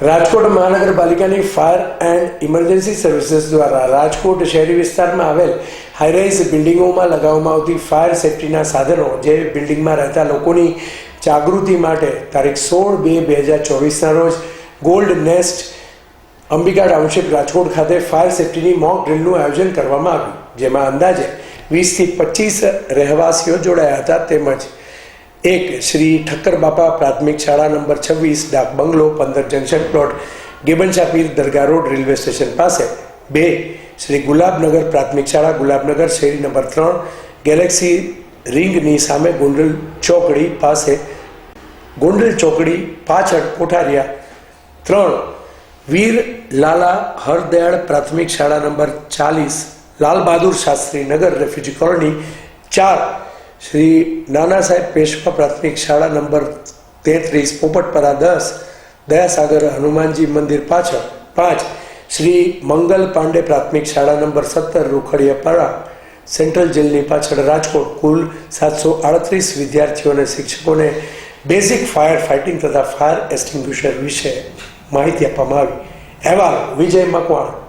રાજકોટ મહાનગરપાલિકાની fire and emergency services દ્વારા રાજકોટ શહેરી વિસ્તારમાં આવેલ હાઈરાઇઝ બિલ્ડિંગોમાં લગાવવામાં આવતી ફાયર સેફટીના સાધનો જે બિલ્ડિંગમાં રહેતા લોકોની જાગૃતિ માટે તારીખ સોળ બે બે હજાર ચોવીસના રોજ Gold Nest Ambika township Rajkot ખાતે ફાયર સેફટીની મોક ડ્રીલનું આયોજન કરવામાં આવ્યું, જેમાં અંદાજે વીસથી પચીસ રહેવાસીઓ જોડાયા હતા તેમજ એક શ્રી ઠક્કર બાપા પ્રાથમિક શાળા નંબર છવ્વીસ, ડાક બંગલો, પંદર junction plot Gebanshah Pir Dargah road railway station પાસે. બે, શ્રી ગુલાબનગર પ્રાથમિક શાળા, ગુલાબનગર શેરી નંબર ત્રણ, ગેલેક્સી રિંગની સામે ગોંડલ ચોકડી પાસે. ગોંડલ ચોકડી પાછળ કોઠારિયા ત્રણ, વીર લાલા હરદયાળ પ્રાથમિક શાળા નંબર ચાલીસ, લાલ બહાદુર શાસ્ત્રી નગર રેફ્યુજી કોલોની ચાર શ્રી નાના સાહેબ પેશવા પ્રાથમિક શાળા નંબર તેત્રીસ પોપટપરા દસ, દયાસાગર હનુમાનજી મંદિર પાછળ. પાંચ, શ્રી મંગલ પાંડે પ્રાથમિક શાળા નંબર સત્તર, રૂખડિયાપાડા, સેન્ટ્રલ જેલની પાછળ રાજકોટ. કુલ સાતસો આડત્રીસ વિદ્યાર્થીઓ અને શિક્ષકોને બેઝિક ફાયર ફાઇટિંગ તથા ફાયર એક્સટિંગ્વિશર વિશે માહિતી આપવામાં આવી. અહેવાલ, વિજય મકવાણ.